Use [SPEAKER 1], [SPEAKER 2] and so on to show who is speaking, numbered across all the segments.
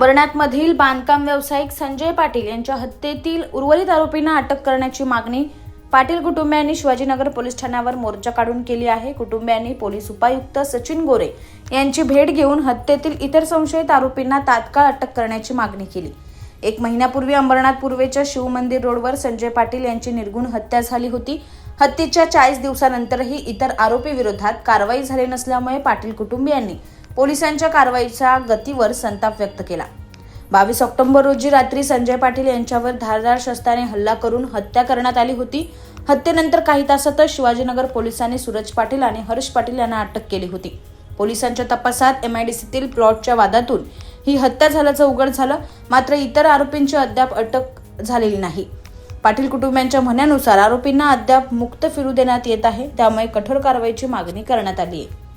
[SPEAKER 1] अंबरनाथमधील बांधकाम व्यावसायिक संजय पाटील यांच्या हत्येतील उर्वरित आरोपींना अटक करण्याची मागणी पाटील कुटुंबियांनी शिवाजीनगर पोलीस ठाण्यावर मोर्चा काढून केली आहे. कुटुंबियांनी पोलीस उपायुक्त सचिन गोरे यांची भेट घेऊन हत्येतील इतर संशयित आरोपींना तात्काळ अटक करण्याची मागणी केली. एक महिन्यापूर्वी अंबरनाथ पूर्वेच्या शिवमंदिर रोडवर संजय पाटील यांची निर्गुण हत्या झाली होती. हत्येच्या चाळीस दिवसानंतरही इतर आरोपी विरोधात कारवाई झाली नसल्यामुळे पाटील कुटुंबियांनी पोलिसांच्या कारवाईच्या गतीवर संताप व्यक्त केला. बावीस ऑक्टोबर रोजी रात्री संजय पाटील यांच्यावर धारदार शस्त्राने हल्ला करून हत्या करण्यात आली होती. हत्येनंतर काही तासातच शिवाजीनगर पोलिसांनी सूरज पाटील आणि हर्ष पाटील यांना अटक केली होती. पोलिसांच्या तपासात एमआयडीसीतील प्लॉटच्या वादातून ही हत्या झाल्याचं उघड झालं. मात्र इतर आरोपींची अद्याप अटक झालेली नाही. पाटील कुटुंबियांच्या म्हणण्यानुसार आरोपींना अद्याप मुक्त फिरू देण्यात येत आहे. त्यामुळे कठोर कारवाईची मागणी करण्यात आली आहे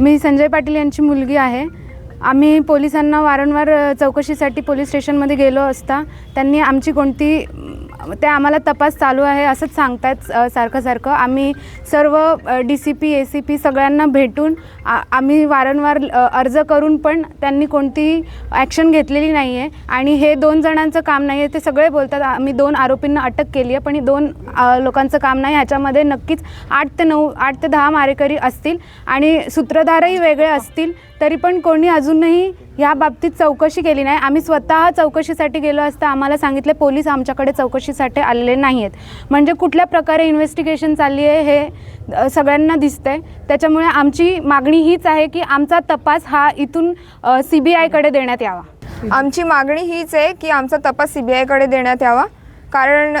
[SPEAKER 2] मी संजय पाटील यांची मुलगी आहे. आम्ही पोलिसांना वारंवार चौकशीसाठी पोलीस स्टेशनमध्ये गेलो असता त्यांनी आमची कोणती ते आम्हाला तपास चालू आहे असंच सांगतात सारखं सारखं. आम्ही सर्व D C P A C P सगळ्यांना भेटून आ, आम्ही वारंवार अर्ज करून पण त्यांनी कोणती ॲक्शन घेतलेली नाही आहे आणि हे दोन जणांचं काम नाही आहे ते सगळे बोलतात आम्ही दोन आरोपींना अटक केली आहे पण ही दोन लोकांचं काम नाही. ह्याच्यामध्ये नक्कीच आठ ते नऊ आठ ते दहा मारेकरी असतील आणि सूत्रधारही वेगळे असतील तरी पण कोणी अजूनही या बाबतीत चौकशी केली नाही. आम्ही स्वतः चौकशीसाठी गेलो असता आम्हाला सांगितले पोलीस आमच्याकडे चौकशीसाठी आलेले नाही आहेत म्हणजे कुठल्या प्रकारे इन्व्हेस्टिगेशन चालली आहे हे सगळ्यांना दिसतंय. त्याच्यामुळे आमची मागणी हीच आहे की आमचा तपास हा इथून सी बी आयकडे देण्यात यावा.
[SPEAKER 3] आमची मागणी हीच आहे की आमचा तपास सी बी आयकडे देण्यात यावा. कारण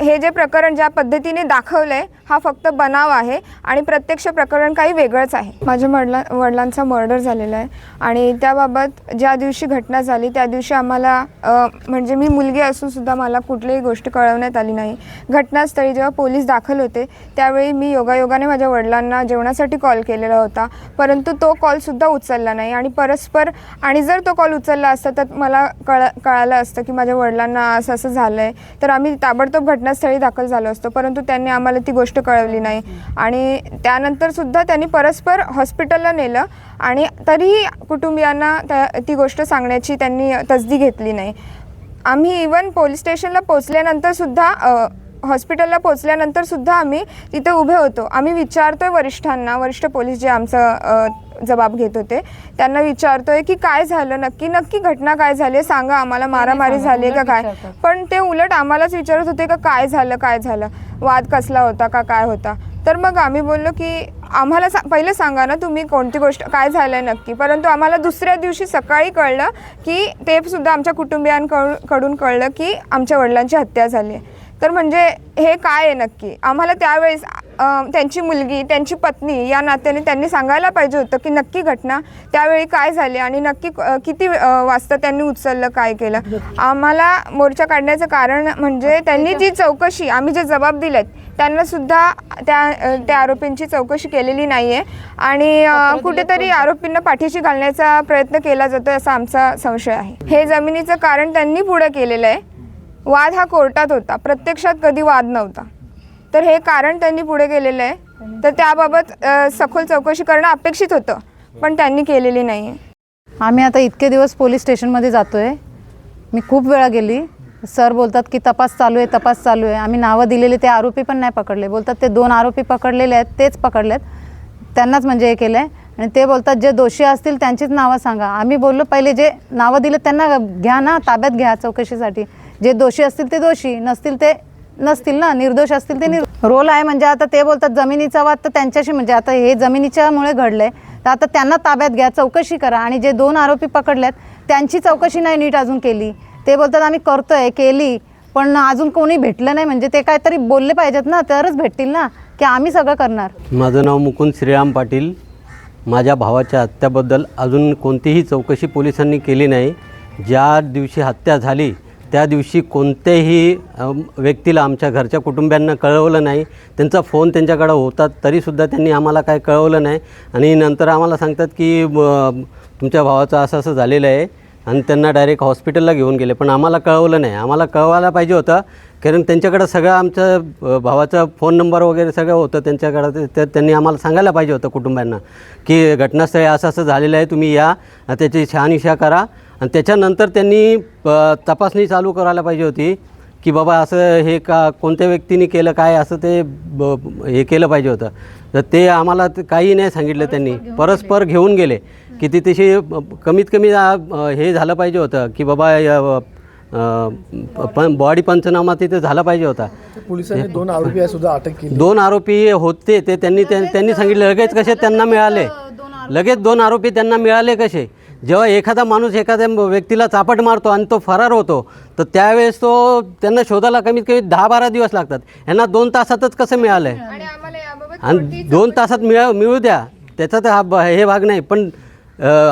[SPEAKER 3] हे जे प्रकरण ज्या पद्धतीने दाखवलं आहे हा फक्त बनाव आहे आणि प्रत्यक्ष प्रकरण काही वेगळंच आहे. माझ्या वडिला वडिलांचा मर्डर झालेला आहे आणि त्याबाबत ज्या दिवशी घटना झाली त्या दिवशी आम्हाला म्हणजे मी मुलगी असूनसुद्धा मला कुठलीही गोष्ट कळवण्यात आली नाही. घटनास्थळी जेव्हा पोलीस दाखल होते त्यावेळी मी योगायोगाने माझ्या वडिलांना जेवणासाठी कॉल केलेला होता. परंतु तो कॉलसुद्धा उचलला नाही आणि परस्पर आणि जर तो कॉल उचलला असता तर मला कळ कळालं असतं की माझ्या वडिलांना असं असं झालं आहे तर आम्ही ताबडतोब घटनास्थळी दाखल झालो असतो परंतु त्यांनी आम्हाला ती गोष्ट कळवली नाही. आणि त्यानंतरसुद्धा त्यांनी परस्पर हॉस्पिटलला नेलं आणि तरीही कुटुंबियांना त्या ती गोष्ट सांगण्याची त्यांनी तसदी घेतली नाही. आम्ही इवन पोलीस स्टेशनला पोचल्यानंतरसुद्धा हॉस्पिटलला पोचल्यानंतर सुद्धा आम्ही तिथे उभे होतो. आम्ही विचारतोय वरिष्ठांना वरिष्ठ पोलीस जे आमचं जबाब घेत होते त्यांना विचारतोय की काय झालं नक्की नक्की घटना काय झाली आहे? सांगा आम्हाला मारामारी झाली आहे का काय? पण ते उलट आम्हालाच विचारत होते का काय झालं काय झालं? वाद कसला होता का काय होता? तर मग आम्ही बोललो की आम्हाला सा पहिलं सांगा ना तुम्ही कोणती गोष्ट काय झालं आहे नक्की? परंतु आम्हाला दुसऱ्या दिवशी सकाळी कळलं की ते सुद्धा आमच्या कुटुंबियांकडून कडून कळलं की आमच्या वडिलांची हत्या झाली आहे. तर म्हणजे हे काय आहे नक्की? आम्हाला त्यावेळेस त्यांची मुलगी त्यांची पत्नी या नात्याने त्यांनी सांगायला पाहिजे होतं की नक्की घटना त्यावेळी काय झाली आणि नक्की किती वाजता त्यांनी उचललं काय केलं? आम्हाला मोर्चा काढण्याचं कारण म्हणजे त्यांनी जी चौकशी आम्ही जे जबाब दिलेत त्यांना सुद्धा त्या त्या आरोपींची चौकशी केलेली नाही आहे आणि कुठेतरी आरोपींना पाठीशी घालण्याचा प्रयत्न केला जातो असा आमचा संशय आहे. हे जमिनीचं कारण त्यांनी पुढे केलेलं आहे. वाद हा कोर्टात होता. प्रत्यक्षात कधी वाद नव्हता. तर हे कारण त्यांनी पुढे केलेलं आहे. तर त्याबाबत सखोल चौकशी करणं अपेक्षित होतं पण त्यांनी केलेली नाही आहे
[SPEAKER 4] आम्ही आता इतके दिवस पोलीस स्टेशनमध्ये जातो आहे मी खूप वेळा गेली. सर बोलतात की तपास चालू आहे तपास चालू आहे. आम्ही नावं दिलेले ते आरोपी पण नाही पकडले. बोलतात ते दोन आरोपी पकडलेले आहेत तेच पकडलेत. त्यांनाच म्हणजे हे केलं आहे आणि ते बोलतात जे दोषी असतील त्यांचीच नावं सांगा. आम्ही बोललो पहिले जे नावं दिलं त्यांना घ्या ना ताब्यात घ्या चौकशीसाठी. जे दोषी असतील ते दोषी नसतील ते नसतील ना निर्दोष असतील ते निर रोल आहे म्हणजे आता ते बोलतात जमिनीचा वाद तर त्यांच्याशी म्हणजे आता हे जमिनीच्यामुळे घडलं आहे तर आता त्यांना ताब्यात घ्या चौकशी करा. आणि जे दोन आरोपी पकडल्यात त्यांची चौकशी नाही नीट अजून केली. ते बोलतात आम्ही करतोय केली. पण अजून कोणी भेटलं नाही. म्हणजे ते काहीतरी बोलले पाहिजेत ना तरच भेटतील ना की आम्ही सगळं करणार.
[SPEAKER 5] माझं नाव मुकुंद श्रीराम पाटील. माझ्या भावाच्या हत्याबद्दल अजून कोणतीही चौकशी पोलिसांनी केली नाही. ज्या दिवशी हत्या झाली त्या दिवशी कोणत्याही व्यक्तीला आमच्या घरच्या कुटुंबियांना कळवलं नाही. त्यांचा फोन त्यांच्याकडं होता तरीसुद्धा त्यांनी आम्हाला काय कळवलं नाही. आणि नंतर आम्हाला सांगतात की तुमच्या भावाचं असं असं झालेलं आहे आणि त्यांना डायरेक्ट हॉस्पिटलला घेऊन गेले. पण आम्हाला कळवलं नाही. आम्हाला कळवायला पाहिजे होतं कारण त्यांच्याकडं सगळं आमचं भावाचा फोन नंबर वगैरे सगळं होतं त्यांच्याकडं. ते- त्यांनी आम्हाला सांगायला पाहिजे होतं कुटुंबांना की घटनास्थळी असं असं झालेलं आहे तुम्ही या त्याची शहानिशा करा आणि त्याच्यानंतर त्यांनी तपासणी चालू करायला पाहिजे होती की बाबा असं हे का कोणत्या व्यक्तीने केलं काय असं ते ब हे केलं पाहिजे होतं. तर ते आम्हाला काही नाही सांगितलं त्यांनी. परस्पर घेऊन गेले की ती तशी कमीत कमी आ, हे झालं पाहिजे होतं की बाबा पण बॉडी पंचनामा तिथे झाला पाहिजे होता.
[SPEAKER 6] पोलिसांनी दोन आरोपी सुद्धा अटक केली.
[SPEAKER 5] दोन आरोपी होते ते त्यांनी त्या- त्यांनी सांगितलं लगेच कसे त्यांना मिळाले? लगेच दोन आरोपी त्यांना मिळाले कसे? जेव्हा एखादा माणूस एखाद्या व्यक्तीला चापट मारतो आणि तो फरार होतो तर त्यावेळेस तो त्यांना शोधायला कमीत कमी दहा बारा दिवस लागतात. यांना दोन तासातच कसं मिळालं आहे
[SPEAKER 3] आणि
[SPEAKER 5] दोन तासात मिळा मिळू द्या. त्याचा तर हा हे भाग नाही. पण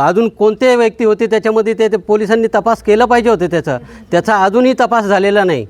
[SPEAKER 5] अजून कोणते व्यक्ती होते त्याच्यामध्ये ते पोलिसांनी तपास केला पाहिजे होते त्याचा. त्याचा अजूनही तपास झालेला नाही.